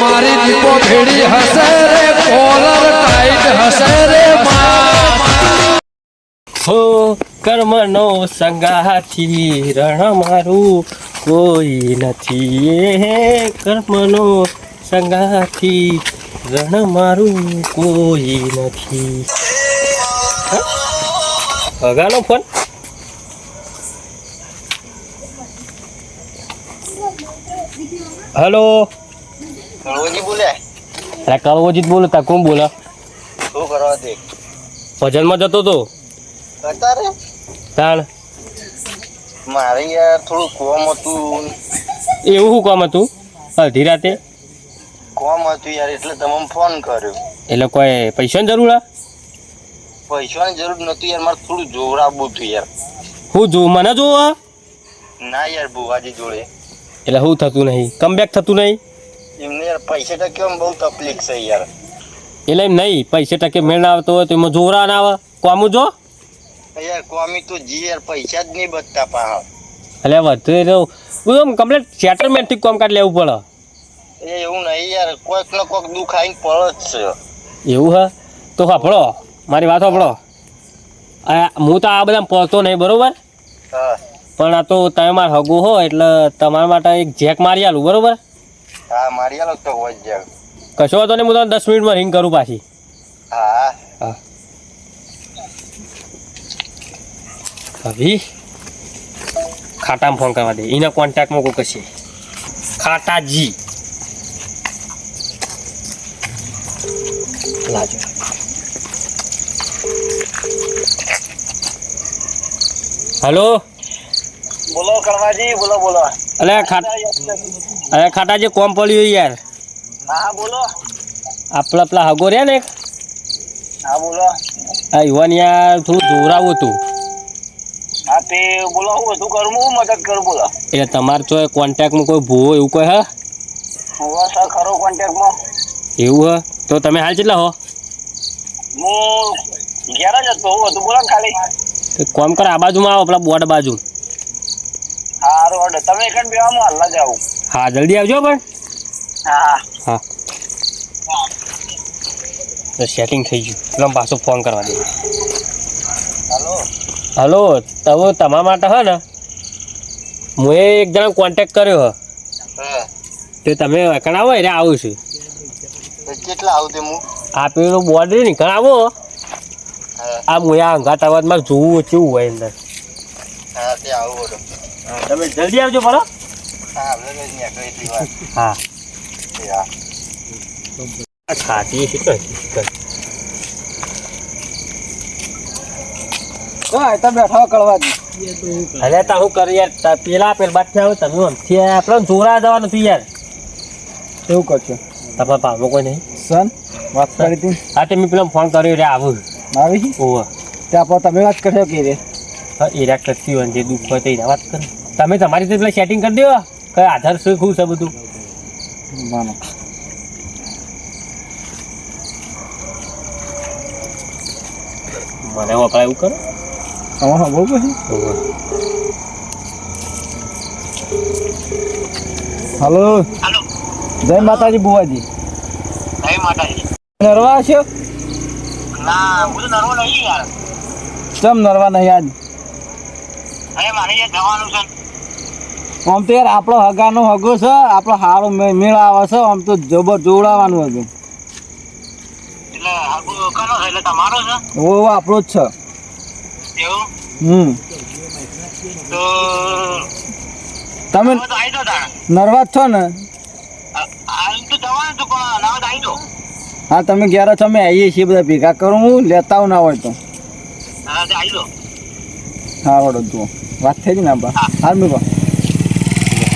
મારી દીપો ભેડી હશે રે કોલર ટાઈટ હશે રે માં હો કર્મનો સંગાથી રણ મારું કોઈ નથી એ કર્મનો સંગાથી રણ મારું કોઈ નથી હગાનો ફોન હલો રોજી બોલે? અરે કળવોજીત બોલો તા કોણ બોલો? શું કરવા દે? ભજનમાં જતો તો. અત્યારે તાણ? મારે યાર થોડું કોમ હતું. એવું શું કોમ હતું? અડધી રાતે? કોમ હતું યાર એટલે તમને ફોન કર્યો. એટલે કોઈ પૈસાની જરૂર આ? પૈસાની જરૂર નહોતી યાર મારે થોડું જોવરાવવું હતું યાર. હું જો મને જોવા ના યાર બુવાજી જોડે. એટલે શું થતું નહીં. કમબેક થતું નહીં? એમને યાર પૈસા ટકે બહુ તકલીફ છે યાર. એટલે એમ નહીં પૈસે ટકે મેળ આવતો હોય તો એમાં જોરા ના આવે. કોમું જો યાર કોમી તો જી યાર પૈસા જ નહીં બચતા પા એટલે વધુ એટલે એમ કમ્પ્લેટ સેટલમેન્ટથી કોમ કાર્ડ લેવું પડે. એ એવું નહીં યાર કોઈક ને કોઈક દુઃખ આવીને પડે જ છે. એવું હા? તો સાંભળો મારી વાત સાંભળો. હું તો આ બધા પહોંચતો નહીં બરોબર? હા. પણ આ તો તમે મારા હગું હો એટલે તમારા માટે એક જેક મારી આલું બરોબર? હા મારી આલો તો હોય જ કશો વાંધો ને હું તમને દસ મિનિટમાં રિંગ કરું પાછી. હા. હા. ભાભી ખાટામાં ફોન કરવા દે. એના કોન્ટેક્ટમાં કોઈ કશે. ખાટાજી. લાજો હલો? બોલો કરવાજી બોલો બોલો. અલે ખાટ અરે ખાટાજી કોમ પડ્યું યાર. હા બોલો. આપણા પેલા હગો રહ્યા ને હા બોલો. આ યુવાન યાર થોડું જોરાવું હતું. હા તે બોલો હું બધું કરું હું મદદ કરું બોલો. એટલે તમારે તો કોન્ટેક્ટમાં કોઈ ભૂવો એવું કોઈ હા? ભૂવો સર ખરો કોન્ટેક્ટમાં. એવું હા? તો તમે હાલ કેટલા હો? હું ઘેર જ હતો હું હતું બોલો ખાલી. તો કોમ કર આ બાજુમાં આવો પેલા બોર્ડ બાજુ. સારું રોડ. તમે એક જ બેવામાં હાલના જાવ હા જલ્દી આવજો પણ હા. હા. તો સેટિંગ થઈ ગયું. આમ પાછો ફોન કરવા દે હાલો. હલો તમે તમારા માટે હે ને હું એક જણા કોન્ટેક્ટ કર્યો હ. તો તમે કણ એટલે આવું છું. કેટલા આવું તે હું આ પેલું બોર્ડ ને કણ આ હું અંગાત અવાજમાં જોવું કેવું હોય અંદર. હા તે આવું તમે જલ્દી આવજો બરો હા કળવાજી અરે તા હું યાર તા પેલા પેલ બાદશાહ આવો તમે આપણે જોરા જવાનું હતું યાર એવું કરશો તમારા ભાવમાં કોઈ નહીં સન વાત કરી હતી તે મેં પેલા ફોન કર્યો રે આવું આવી ઓવા ત્યાં પર તમે વાત કરશો કે રે હા એ રાખ કરતી જે દુઃખ હોય તે વાત તમે તમારી રીતે પેલા સેટિંગ કરી દેવા કઈ આધાર શું શું છે બધું? માનો. મને વપરાય એવું કરો. પછી હલો. જય માતાજી બુવાજી જય માતાજી. નરવા છો? ના હું તો નરવો નહીં યાર. ચમ નરવા નહીં આજ? અરે મારે જવાનું છે. આમ તો યાર આપણો હગાનો હગો છે આપણો હારો મેળ આવે છે આમ તો જબર જોડાવાનું હતું ઓ આપણો જ છે. હમ. તમે હવે તો આવી દો તાણ. નરવા છો ને? હા તમે ઘેર છો અમે આવીએ છીએ બધા ભેગા કરું હું લેતા ના હોય તો. હા વડો જુઓ. વાત થઈ ગઈ ને આપા હાલ મેં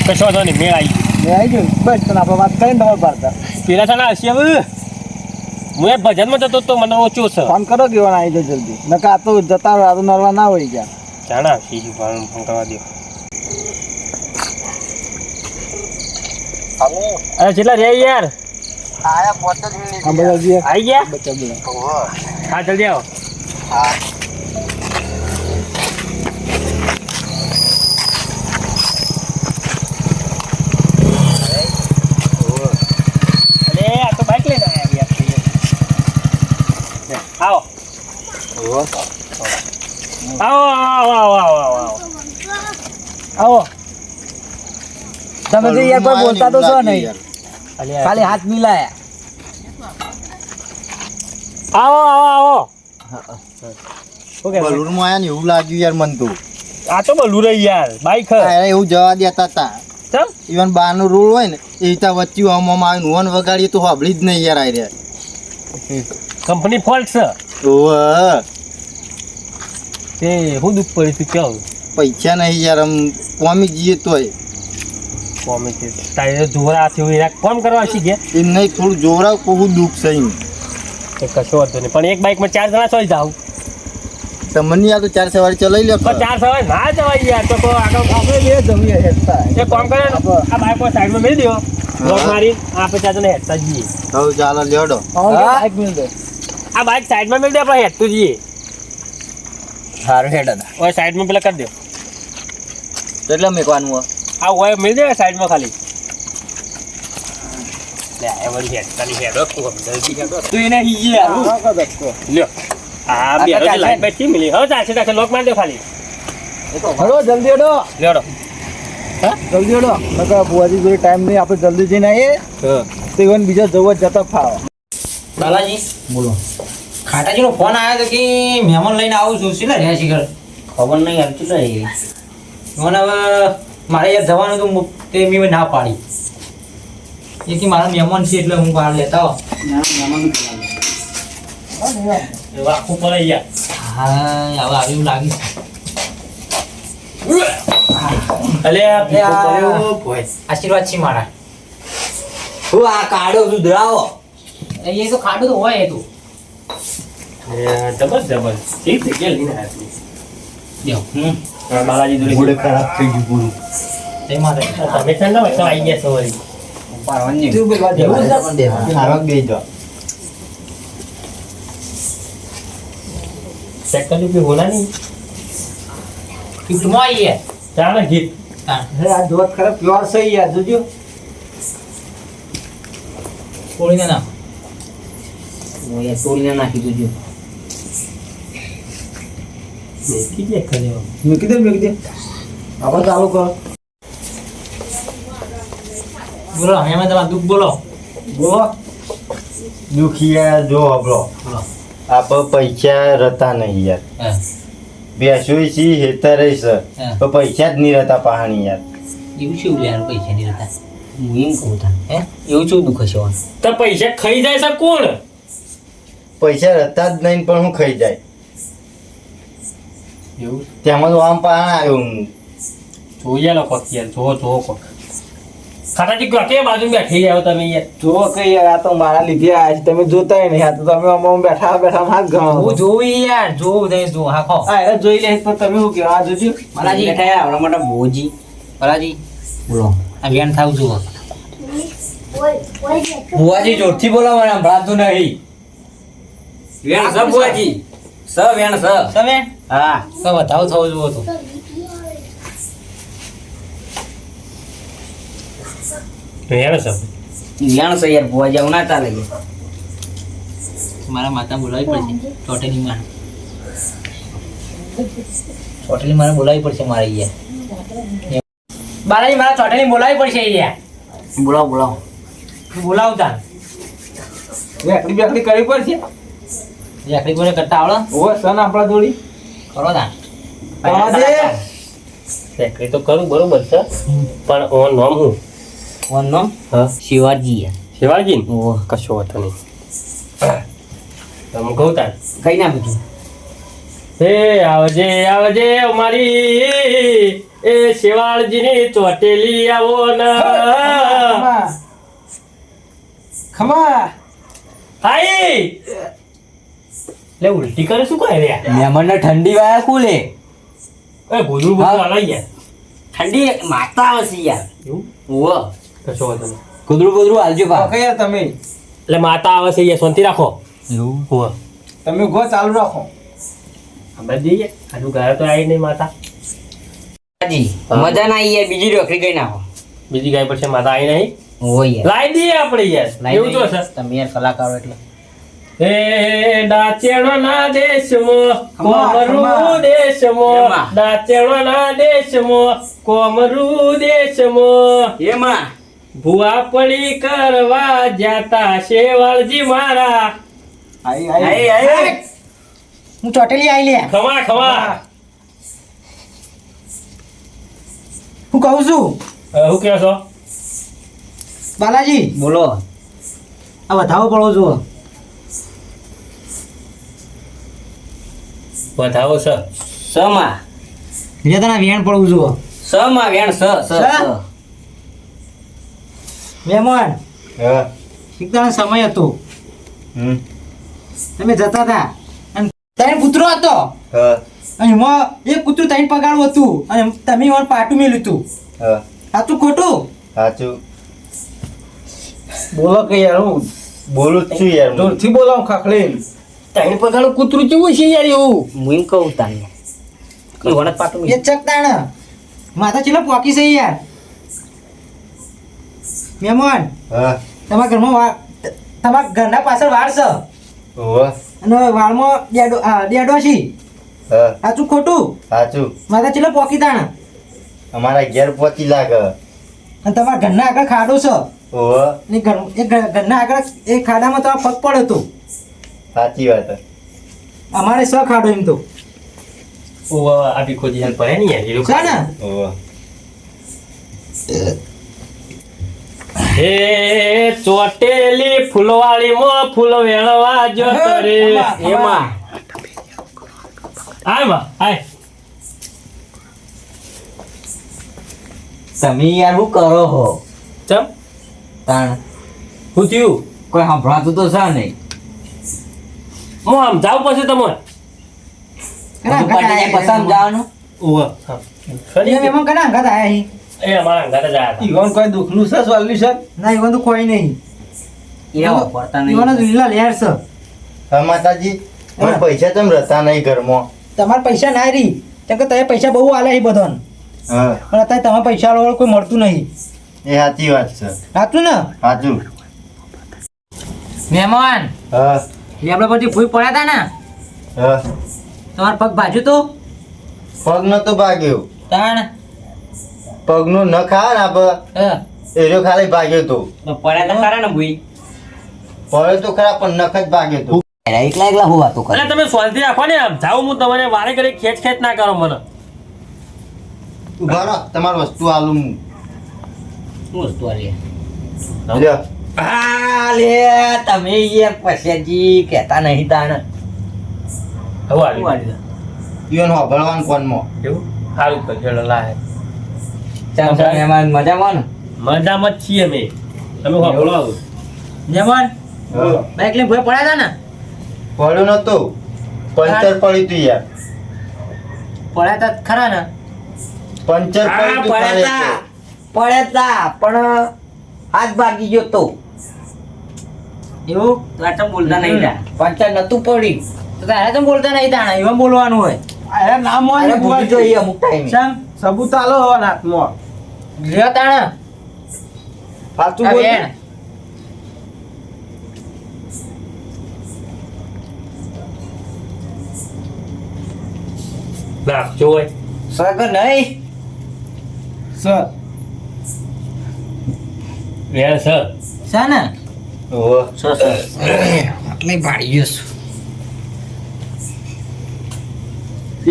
કશો વાંધો નહીં મેળ આવી મેં આવી ગયું બસ તને આપણે વાત કરીને તમારે પાડતા પેલા છે ને હશે હવે હું એ ભજનમાં જતો તો મને ઓછો છે ફોન કરો કે આવી જાય જલ્દી નકા આ તો જતા રાતો નરવા ના હોય ગયા? જાણા હસી ફોન ફોન કરવા દો અરે કેટલા રે યાર આયા પોતે જે આવી ગયા બચા. બોલા હા જલ્દી આવો. હા. આવો. આવો આવો આવો આવો આવો આવો. તમે તો યાર કોઈ બોલતા તો છો નહીં. ખાલી હાથ મિલાયા. આવો આવો આવો. બલુરમાં આયા ને એવું લાગ્યું યાર મન તો. આ તો બલુર યાર એવું જવા દેતા હતા ઇવન બારનો રોડ હોય ને એ રીતે વચ્ચે આમ આમ તો સાંભળી જ નહીં યાર આ રહ્યા. કંપની ફોલ્ટ છે. ઓવે તે હું દુઃખ પડી તું કેવું પૈસા નહીં યાર આમ કોમી જઈએ તોય. કોમી છે. તારે જોરા થયું એના કોમ કરવા શીખે એમ નહીં થોડું જોરા કહું દુઃખ છે એમ. એ કશો વાંધો નહીં. પણ એક બાઇકમાં ચાર જણા સોઈ જાવ તમને યાર તો ચાર સવારી ચલાવી લો પણ ચાર સવારી ના જવાય યાર. તો આગળ આપણે બે જમીએ હેઠતા એક કામ કરે આ બાઇક સાઈડમાં મેળી દો મારી આપણે ચાર જણા હેઠતા જઈએ. હવે ચાલો લેડો આવો કે બાઈક મિલ દે આ બાઇક સાઈડમાં મેળ દે આપણે હેઠતું જઈએ. સારું હેડ હતા ઓય સાઈડમાં પેલા કરી દો. કેટલા મેકવાનું આ ઓય મેળ દે સાઈડમાં ખાલી. લે આ વળી હેઠતાની હેડો ખૂબ જલ્દી હેડો તું એને હીજે આવું લ્યો. આ બે આ લાઈટ બાઈટ મિલી. હવે ચાલશે ચાલશે લોક મારી દો ખાલી. હલો જલ્દી હેડો. લેડો જલ્દી હેડો. નકર બુઆજી જોડે ટાઈમ નહીં આપણે જલ્દી જઈને આવીએ. તો ઇવન બીજા જવો જતા ફાવા. બોલો. ખાટાજીનો ફોન આવ્યો તો કે મહેમાન લઈને આવું છું. શું રહ્યા શિખર ખબર નહીં આવતું રહી મને હવે મારે યાર જવાનું હતું તે મેં ના પાડી. એ કે મારા મહેમાન છે એટલે હું બહાર લેતા હો રાખવું પડે યાર હા હવે આવ્યું લાગે. આશીર્વાદ છે મારા. હું આ કાઢો સુધરાવો એ તો ખાડો તો હોય એ તો. જબર જબર બાલાજી દોરી ખરાબ થઈ ગયું તો આવી ગયા સવારી પારવાની તું બોલવા દે આરોગ દે ગીત આ જોત ખરાબ પ્યોર છે યાર જોજો. કોળીને ના ઓય કોળીને નાખી જોજો આપણે ચાલુ કરો બોલો એમાં તમારે દુઃખ બોલો બોલો દુખિયા જો હબળો આપણે પૈસા રહેતા નહીં યાર બેસું છી હેતરે છે તો પૈસા જ નહીં રહેતા પાણી યાર એવું શું યાર પૈસા નહીં રહેતા હું એમ કહું તા હે એવું શું દુઃખ છે તો પૈસા ખાઈ જાય છે કોણ? પૈસા રહેતા જ નહીં, પણ હું ખાઈ જાય. એવું? તેમાં તો પણ આવ્યો હું. જોઈએ લોકો અત્યારે જો જો કો ખાટાજી કે બાજુ બેઠી જાવ તમે યાર જો કઈ યાર આ તો મારા લીધે આ તમે જોતા નહીં આ તો તમે અમામ બેઠા બેઠા હાથ ગણો હું જોઈ યાર જો દે જો હાખો આ જોઈ લે તો તમે શું કહેવા જોજો. મારાજી બેઠા યાર આપણા મોટા ભોજી. મારાજી બોલો. આ બેન થાવ જો બુવાજી જોરથી બોલાવવાના ભરાતું નહીં. વેણ સબ બુવાજી સબ વેણ સબ. સર વેણ હા. તો વધાવ થવું જુઓ તો. યાર બુઆજી આવું ના ચાલે મારા માતા બોલાવી પડશે. ચોટેલી માં. ચોટેલી મારે બોલાવી પડશે મારે યાર બાલાજી મારા ચોટેલી બોલાવી પડશે અહીંયા. બોલાવો બોલાવો. બોલાવતા વેકડી બેકડી કરવી પડશે. કરતા આવડો. ઓવે સન આપણા જોડી. કરો તા તો કરું બરોબર છે. પણ ઓન નામ હું? કોણ નો? હા. શિવાજી શિવાજી કશો વાતો નહીં. તમે કહું તાર. કઈ નામ બધું હે આવજે આવજે અમારી. એ શિવાળજીની ચોટેલી આવો ના. ખમા. હાઈ લે ઉલટી કરે શું કહે રે મહેમાનને ઠંડી વાયા કુલે એ ગોદડું બોલું અલાઈ યાર. ઠંડી માતા આવશે યાર. એવું? ઓ કશો તમે નહીં આલજો પા ઓકે યાર તમે. એટલે માતા આવે છે યાર શાંતિ રાખો. એવું? ઓ તમે ગો ચાલુ રાખો. અમે જઈએ. આનું ઘરે તો આવી નહીં માતા. મજા ના આવી યાર બીજી રોકડી ગઈ નાખો બીજી ગાય પર છે માતા આવી નહીં. ઓહો લાવી દઈએ આપણે યાર. એવું તો સર તમે યાર કલાકારો એટલે. ડાચેણોના દેશમાં કોમરૂ. દેશમાં. ડાચેણોના દેશમાં કોમરૂ દેશમાં. એમાં. ભૂવા પડી કરવા જાતા શેવાળજી મારા. આઈ આઈ. આઈ આઈ. હું ચોટેલી આવી લે. ખમા ખમા. હું કહું છું? હું કહો છો? બાલાજી. બોલો. આ વધાવો પડો જુઓ. વધાવો સર. માં જે તને વેણ પડવું જુઓ. સમા વેણ સ સ સ? મહેમાન હા. શીખતાનો સમય હતો. હમ. તમે જતા હતા. અને તારે કૂતરો હતો. હા. અને એમાં એક કૂતરું ત્રણ પગાડું હતું. અને તમે મને પાટું મેલ્યું હતું. હા. સાચું ખોટું? સાચું. બોલો કે યાર હું? બોલું છું યાર. જોરથી બોલો ખખડી ત્રણ પગાનું કૂતરું કેવું છે યાર એવું? હું એમ કહું તને કોઈ વનત પાટું એ ચકતાણ માથા ચેલો પોકી છે યાર. મહેમાન હા. તમારા ઘરમાં વાળ તમારા ઘરના પાછળ વાળ છે. અને વાળમાં ડેડો આ ડેડો છે. હા. સાચું ખોટું? સાચું માથા ચેલો પોકી તાણ. અમારા ઘેર પહોંચી લાગે. અને તમારા ઘરના આગળ ખાડો છે. ઓહ. ને ઘર એ ઘરના આગળ એ ખાડામાં તમારો પગ પડ્યો હતો સાચી વાત. અમારે સ ખાડો એમ તો. ઓ આ બી ખોજી હાલ પડે ને યાર એ લોકો. ને હે ચોટેલી ફૂલવાળીમાં ફૂલ વેણવા જો તરે. એમાં. આયમાં આય તમે યાર હું કરો હો? ચમ? તાણ. હું થયું? કોઈ સાંભળાતું તો છે નહીં. હું આમ જાવ પછી બધું પૈસા તમે રહેતા નહીં ઘરમાં. તમારા પૈસા ના રહી. કે તમે પૈસા બહુ આલે હા. પણ અત્યારે તમે પૈસા વાળો કોઈ મળતું નહીં. એ સાચી વાત છે. સાચું ને? સાચું. મહેમાન. હા. લેબડા પરથી ભૂઈ પડ્યા હતા ને. હા. તમારો પગ ભાજુ તો? પગ નતો ભાગ્યો. તાણ? પગનું ન ખા ને હા. એરો ખાલી ભાગ્યો તો. તો પડ્યા તો ખરા ને ભૂઈ? પડ્યો તો ખરા પણ નખ જ ભાગ્યો તો. એકલા એકલા હું વાતો કરે? તમે સોલથી રાખો ને આમ. જાવ હું તમને વારે કરી ખેંચ ખેંચ ના કરો મને. ઊભા રહો તમારી વસ્તુ આલું હું. શું વસ્તુ આલી? લ્યો. આ લે તમે યાર પછીજી કહેતા નહીં તાણ. હવે આવી ઈવન હોભળવાનું કોનમાં એવું? સારું તો ખેડો લાય. ચાલ ચાલ મહેમાન મજામાં ને? મજામાં જ છીએ અમે. તમે હોભળો આવો? મહેમાન હા. બાઈક લઈને ભૂઈ પડ્યા હતા ને? પડ્યો નતો પંચર પડ્યું તું યાર. પડ્યા હતા ખરા ને? પંચર આ પડ્યું તું પડ્યા પડ્યા તા પણ હાથ ભાગી ગયો તો. એવું? તો આ બોલતા નહીં તા. પંચર નતું પડ્યું. તો તારે તો બોલતા નહીં તાણા એવા બોલવાનું હોય. અરે નામ અરે ભૂલી જોઈએ અમુક ટાઈમે ચમ સબૂત આલો હવે હાથમાં. લ્યો તાણા. સાચું બોલ. વેણ. નાખજો સગર નહીં? સર. સર. ને આટલે ભાડી ગયો છું.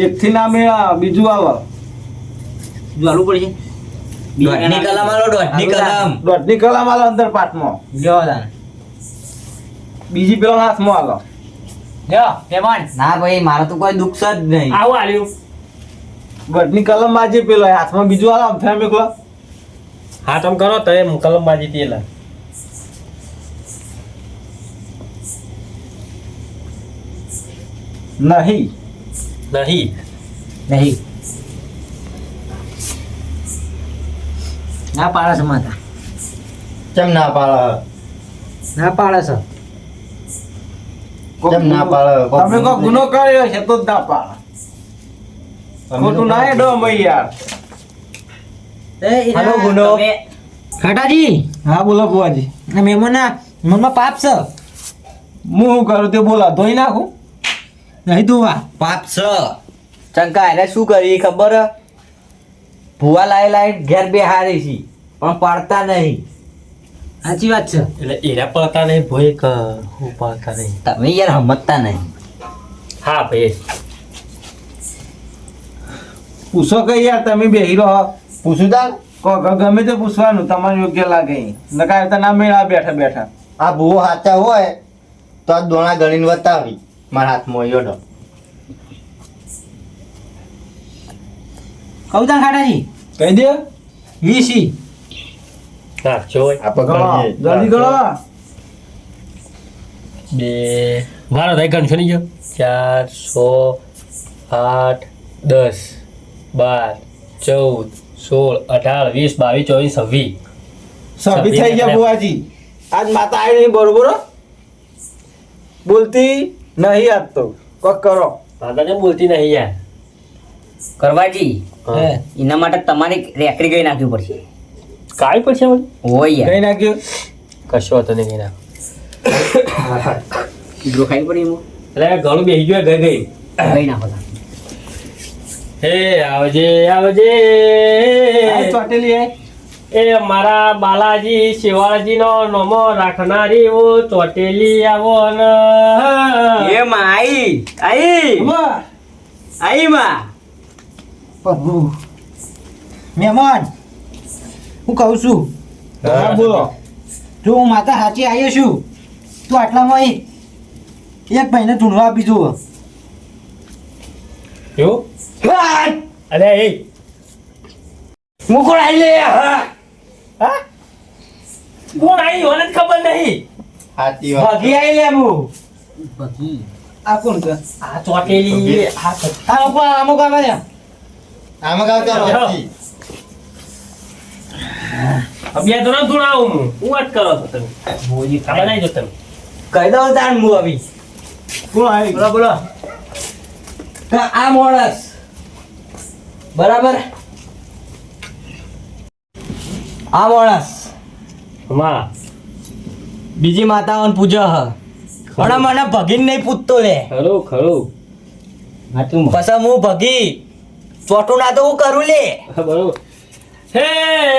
એક થી ના મેળા બીજું આવે. ચાલુ પડશે. દોઢની કલમ આલો દોઢની કલમ. દોઢની કલામ આલો અંદર પાટમાં લ્યો દાન બીજી પેલો હાથમાં આલો. જો મહેમાન ના ભાઈ મારે તો કોઈ દુઃખ જ નહીં. આવું આલ્યું. દોઢની કલમ બાજી પેલો હાથમાં બીજું આલો આમ થાય મેકલો હા તમે કરો તો એ કલમ બાજી તેલા નહીં. નહીં. નહીં. ના પાડે છે માતા. કેમ ના પાડે? ના પાડે છે. કેમ ના ગુનો- પાડે? તમે કોઈ ગુનો કર્યો છે તો જ ના પાડે. ખોટું ના એડો અમે યાર. હાલો ગુનો. ખાટાજી? હા બોલો બુવાજી ના મહેમાનના મનમાં પાપ છે? હું શું કરું તે બોલા ધોઈ નાખું? નહીં ધોવા. પાપ છ. ચંકા એને શું કરી ખબર? હે? ભૂવા લાઈ લાઈ ઘેર બે હારી છે પણ પાડતા નહીં. સાચી વાત છે. એટલે એના પડતા નહીં ભોય કે હું પડતા નહીં. તમે યાર સમજતા નહીં. હા ભાઈ. પૂછો કઈ યાર તમે બેહી રહો. પૂછું તા કો ગમે તે પૂછવાનું તમારે યોગ્ય લાગે. નકા તો ના મેળા બેઠા બેઠા. આ ભૂવો સાચા હોય તો આ દોણા ગણીને બતાવી મારા હાથમાં યોડો કહું તા ખાટાજી કહી દે. વીસી. હા જોઈ ગણો જલ્દી ગણો બે મારો થાય ગણશો નહીં ગયો? ચાર સો આઠ દસ બાર ચૌદ સોળ અઢાર વીસ બાવીસ ચોવીસ છવ્વીસ. સભી થઈ ગયા બુવાજી આજ માતા આવી નહીં બરોબર બોલતી નહીં આપતો કોક કરો. માતાને બોલતી નહીં યાર? કરવાજી એના માટે તમારે રેકડી ગઈ નાખવી પડશે. કાઈ પડશે હોય યાર. કઈ નાખ્યું? કશો હતો નહીં એના કીધું ખાઈ પડી એમાં? એટલે ઘણું બેસી ગયું ગઈ ગઈ. ગઈ નાખો. હે આવજે આવજે. ચોટેલી હે. એ મારા બાલાજી શિવાજીનો નોમો રાખનારી ઓ ચોટેલી આવો ન એ માં આઈ આઈ! આઈ માં. પ્રભુ મહેમાન. હું કહું છું. હા બોલો. જો હું માતા સાચી આવ્યો છું તું આટલામાં એક એક ભાઈને ઢૂંઢવા આપી જુઓ. એવું? અરે એ. મુકુળ આવી લે હા. કોણ આવી મને ખબર નહીં. વાત. ભગી આવી લે હું. ભગી. આ કોણ છે? આ ચોટેલી. આ આ ઉપર આમો આવે છે આમો કાવ તો ભગી બે તો ના ધૂણાવું આવું હું. વાત કરો છો તમે? બોજી ખબર નહીં જો તમે. કહી દો તાન હું આવી. કોણ આવી બોલો બોલો. આ માણસ. બરાબર? આ માણસમાં બીજી માતાઓને પૂજા હ પણ મને ભગીન નહીં પૂજતો લે. ખરું ખરું. પછી હું ભગી. ચોટું ના તો હું કરું લે. હા, બરોબર. હે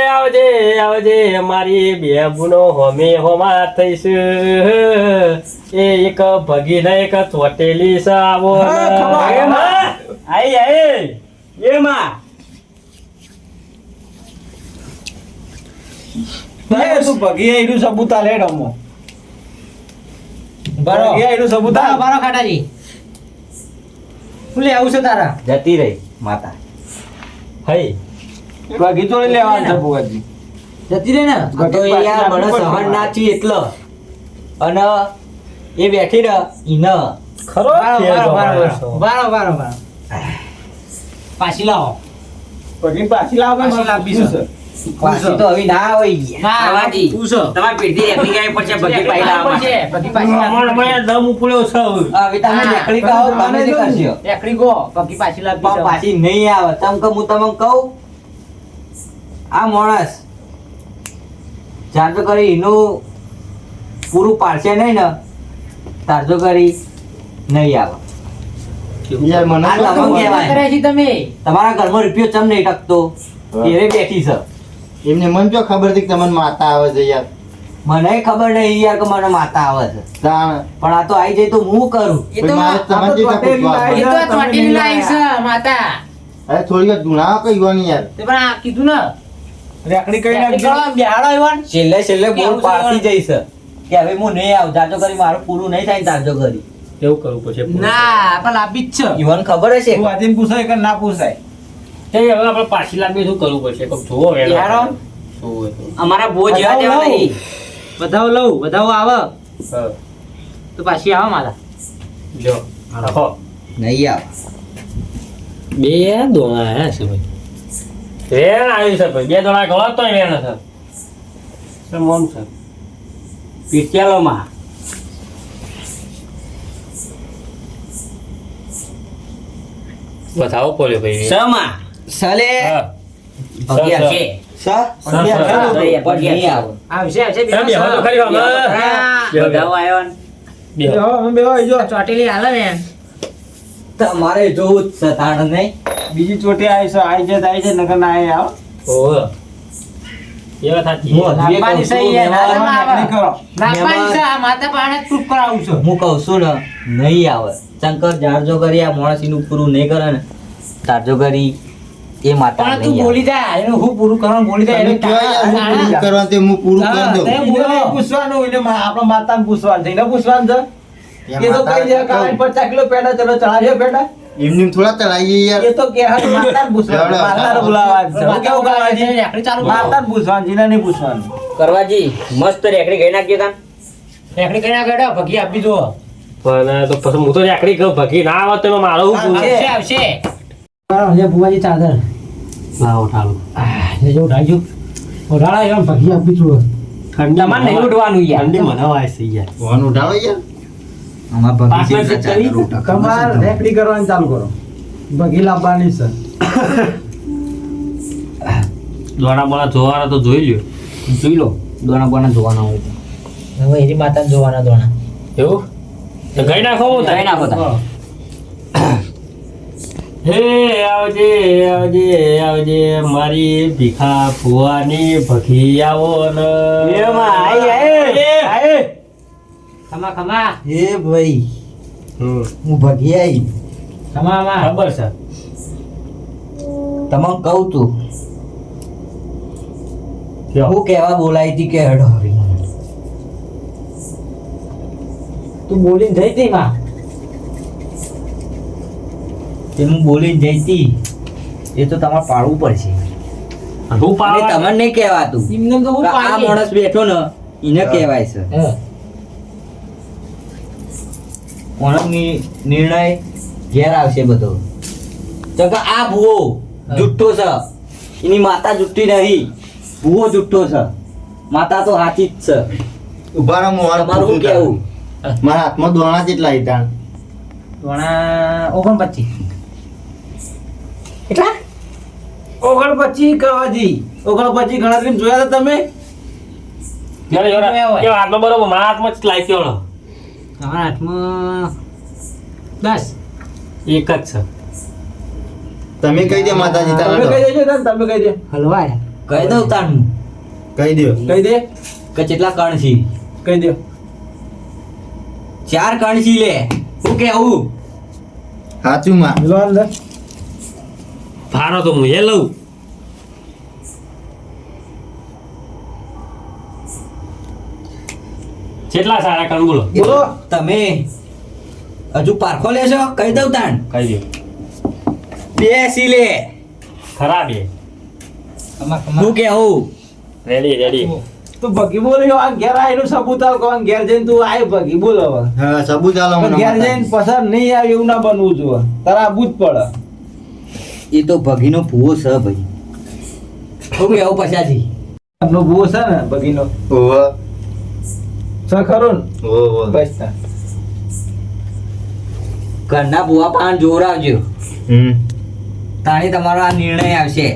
આવજે આવજે. મારી બેબુનો હોમે હોમા થઈશ. એ એક ભગી ને એક ચોટેલી સાવો. આઈ આઈ. એ માં એ તું ભગી આયરું સબૂતા લે રમો બરો. ભગી આયરું સબૂતા. બારો ખાટાજી. શું લે આવું છે તારા. જતી રહી માતા. હઈ. ભગી તો લેવાનું છે બુવાજી જતી રહી ને? તો યાર મને સહન ના થયું એટલે. અને એ બેઠી ને ઈને. ખરો? બારો બારો બારો પાછી લાવો. ભગી પાછી લાવો કે પાછી લાવવી છે. પાછી તો હવે ના હોય ના આવાજી. પૂછો. તમારી પેઢી રેકડી ગાય પડશે બધી પાયલા આમાં. બધી પાછી અમારે અહીંયા દમ ઉપડ્યો છે હવે. હવે તમે હા, રેકડી તમે જ કરશો એકડી ગો બધી પાછી પણ પાછી નહીં આવે. તમ કે હું તમને કહું આ માણસ જાણતો કરી એનું પૂરું પાડશે નહીં ને તારજો કરી નહીં આવે. તમારા ઘરમાં રૂપિયો ચમ નહીં ટકતો? ઘેરે બેઠી છે. એમને મન જો ખબર હતી કે તમને માતા આવે છે યાર? મને ખબર નહીં યાર કે મને માતા આવે છે. પણ આ તો આવી જાય તો હું કરું? એ તો તમારે છે. માતા. અરે થોડી વાર ધૂણા કહીવાની યાર. તે પણ આ કીધું ને. રેકડી કઈ નાખજો. બેહાડો. છેલ્લે છેલ્લે બોલ છે? જઈશ. કે હવે હું નહીં આવું જાજો કરી મારું પૂરું નહીં થાય ને તારજો કરી. એવું કરવું પછી ના પણ આપી જ છે. ઈવન ખબર હશે? બુવાજીને પૂછાય કે ના પૂછાય? તે હવે આપણે પાછી લાંબી શું કરવું પડશે? કોક જોવો વેલો. અમારા જેવા તેવા નહીં. બધાઓ લઉં. બધાઓ આવે. હા. તો પાછી આવે મારા. રાખો. નહીં આવ. બે દોણા હે છે ભાઈ. વેણ આવ્યું છે ભાઈ. બે દોણા ગળો તો વેણ છે શું મોમ છે? પીટિયાલોમાં બતાવો પડ્યો ભાઈ. સમાં સલે. છે. સ. નહીં આવે આવશે આવશે ખરી. હા. બે હો, બે હો, ચોટેલી હાલે ને. તમારે જોવું જ છે તાણ નહીં. બીજી ચોટી આવી છે આઈ જાય આવી જાય નગર ના આવી આવો. ઓહો. હું કહું છું, ને નહીં આવે. શંકર જાણજો કરી આ મોણસી નું પૂરું નહીં કરે ને તારજો કરી એ માતા પણ તું બોલી જા એનું હું પૂરું કરવાનું બોલી જા એને પૂરું કરવાનું તે હું પૂરું કરી દઉં. તે બોલો. પૂછવાનું એને મા- આપણા માતાને પૂછવાનું છે એને પૂછવાનું છે? એ તો કઈ જાય કાલ પર ચાકલો પેડા ચલો ચડાવ્યો પેડા. એમને થોડા ચલાવીએ યાર. એ તો કે હા માતાને પૂછવાનું. માતાને બોલાવવાનું છે. કેવું કરવાજી? રેકડી ચાલુ. માતાને પૂછવાનું જીને નહીં પૂછવાનું. કરવાજી મસ્ત રેકડી ગઈ નાખજો તાન. રેકડી ગઈ નાખો ભગી આપી દો પણ તો પછી હું તો રેકડી કહું ભગી ના આવે તો મારો આવશે આવશે. લે બુવાજી ચાદર. ના ઉઠાડું જો ઉઠાડજો ઉઠાડા એમ ભગી આપી દો ઠંડી તમારે નહીં ઉઠવાનું યાર. ઠંડી મને વાય છે યાર ફોન ઉઠાવો યાર આમાં ભગી છે sit કરી? ચાદર ઉઠા. તમારે રેકડી કરવાની ચાલુ કરો બગી લાવવાની છે દોણા બોણા જોવાના તો જોઈ લ્યો જોઈ લો દોણા બોણા જોવાના હવે એની માતા જોવાના દોણા એવું તો ગઈ નાખો હું ગઈ નાખો તાર. હે આવજે આવજે આવજે મારી ભીખા ફુવાની ભખી આવો ને. ખમા ખમા. હે ભાઈ હું ભગી આવી ખમા ખમા ખબર છે. તમને કહું તું? હું કેવા બોલાઈ હતી કે હેડો હવે. તું બોલીને થઈ હતી માં. તે હું બોલીને જઈ એ તો તમારે પાડવું પડશે. હું પાડે તમને નહીં કહેવાતું. એમને તો હું આ માણસ બેઠો ને એને કહેવાય છે. કોનો નિર્ણય ઘેર આવશે બધો. તો કે આ ભૂવો જુઠ્ઠો છે. એની માતા જુઠ્ઠી નહીં. ભૂવો જુઠ્ઠો છે. માતા તો સાચી જ છે. ઊભા રહો, મારું કેવું. મારા હાથમાં દોણા જેટલા હતા દોણા ઓગણપચીસ. કેટલા? ઓગણપચીસ કરવાજી ઓગણપચીસ ગણતરી જોયા હતા તમે? ત્યારે જોરા, જોયા હોય. કેવો હાથમાં બરોબર મારા હાથમાં જ લાગ્યો હળો. તમારા હાથમાં દસ. એક જ છે. તમે કહી દે માતાજી તમે કહી દેજો ને, તમે કહી દે. હલવા કહી દઉં તાનું કહી દો. કહી દે. કે કેટલા કણ છે? કહી દો. ચાર કણ છે લે. હું કેવું સાચું માં તો હું એ લઉં. કેટલા સારા કણ બોલો. બોલો. તમે હજુ પારખો લેશો? કહી દઉં તાણ. કહી દો. બે સી લે. ખરા બે. ખમા. ખમા શું રેડી રેડી. તું ભગી બોલ્યો આ ઘેર આવીને સબૂત આવ કહો ઘેર જઈને તું આય ભગી બોલો હવે. હા સબૂત આલો ઘેર જઈને પસંદ નહીં આવે એવું ના બનવું જોઈએ. તારા આબુ પડે એ તો ભગીનો ભૂવો છે ભાઈ. શું કેવું પછાથી. એમનો ભૂવો છે ને ભગીનો? ઓવા છે ખરો ને? ઓહો. બસ ઘરના ભૂવા પાન જોરાવજો હમ. તાણી તમારો આ નિર્ણય આવશે.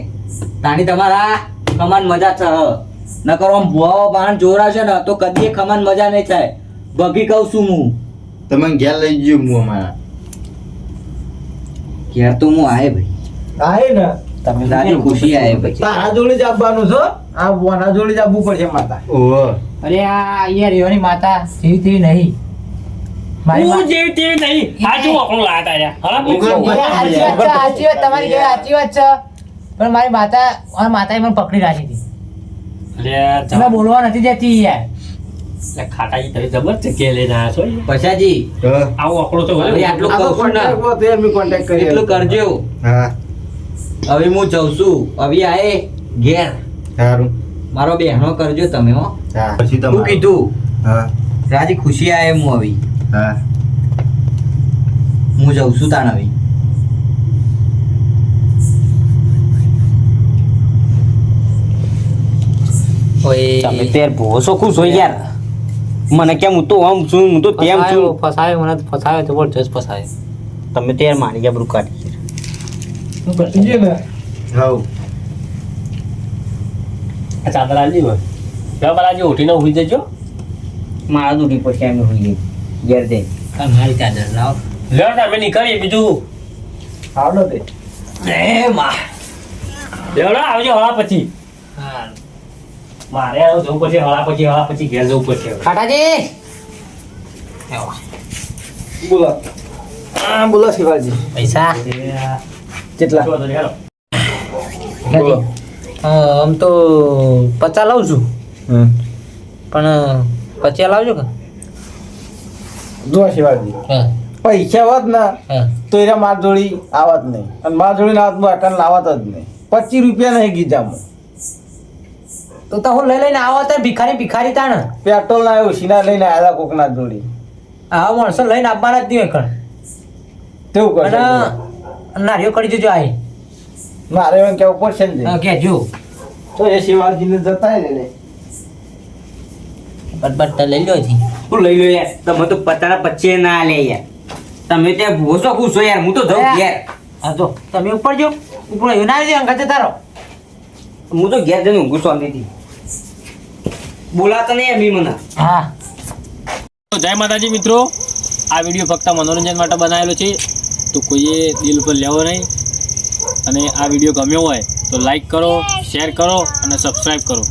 તાણી તમારા કમાન મજા છે ન કરો આમ ભૂવાઓ પાન જોરાવશે ને તો કદી કમાન મજા નહીં થાય. ભગી કહું છું હું. તમે ઘેર લઈ જજો હું અમારા ઘેર તો હું આય ભાઈ. આય ને. તમે તારી ખુશી આય પછી. તારા જોડે જ આવવાનું છો? આ વોના જોડે જ આવવું પડશે માતા. ઓહો. અરે આ અહીંયા એવાની માતા જેવી તેવી નહીં હું જેવી તેવી નહીં? આ આપણું લાટ આયા? હરા ઓગણ અરે સાચી વાત છે, સાચી વાત. તમારી સાચી વાત છે. પણ મારી માતા મારી માતાએ મને પકડી રાખી હતી. તમે બોલવા નથી દેતી યાર. ખાટાજી તમે જબર કે લઈને આવ્યા છો પછાજી. હા આવો આકડો તો આટલું કરજો. હા. હવે હું જઉં છું. હવે આએ ઘેર. સારું. મારો બહેનો કરજો તમે હો. હા. પછી તમે કીધું? હા. રાજી ખુશી આય હું આવી. હા. હું જઉં છું તાણ આવી. તમે તેર ભૂવો છો ખુશ હોય યાર. મને કેમ હું તો આમ છું હું તો તેમ છું. ફસાયો ફસાયો મને તો ફસાયો જબરજસ્ત ફસાયો. તમે તેર માની ગયા બધું કાઢી સમજ્યો ને હવ આ ચાદર આલી હોય જબર આજે ઉઠીને ઉઠી જજો મારા દૂધી પછી એમ હોઈ ગઈ ઘેર જઈ મારી ચાદર લાવ લ્યો ને અમે નીકળીએ બીજું આવડો તે એ માં લેવડો આવજો હળા પછી મારે હવે જવું પડશે હળા પછી હળા પછી ઘેર જવું હવે. ખાટાજી બોલો હા બોલો શિવાજી પૈસા કેટલા આમ તો પચા લાવું છું પણ પચા લાવજો કે? શિવાજી. પૈસા હોત ના તો એના માર જોડી આવત નહીં. અને માર જોડી ના આવત અટન લાવત જ નહીં. પચીસ રૂપિયા નહીં ગીજામાં તો તો હું લઈ લઈને આવો તો ભિખારી ભિખારી તાણ. પેટ્રોલ ના આવ્યું સીના લઈને આવ્યા કોકના જોડી. આ માણસો લઈને આવવાના જ નહીં કણ. તેવું કરશે નારીઓ કરી દેજો આઈ મારે એમ કેવું પડશે ને હા, જે. તો એ શિવાજીને જતા ને. બટ લઈ લો છી હું લઈ લો યાર. તમે તો પતારા પચીસ ના લે યાર. તમે ત્યાં ભૂસો છો યાર. હું તો જઉં યાર હા તો તમે ઉપર જો. ઉપર આવી જાય અંગાતે તારો. હું તો ઘેર જઈને ઊંઘું શાંતિથી બોલાતા નહીં એમ મને. હા. જય માતાજી મિત્રો. આ વીડિયો ફક્ત મનોરંજન માટે બનાવેલો છે. તો કોઈએ દિલ પર લેવો નહીં. અને આ વીડિયો ગમ્યો હોય તો લાઈક કરો શેર કરો અને સબસ્ક્રાઈબ કરો.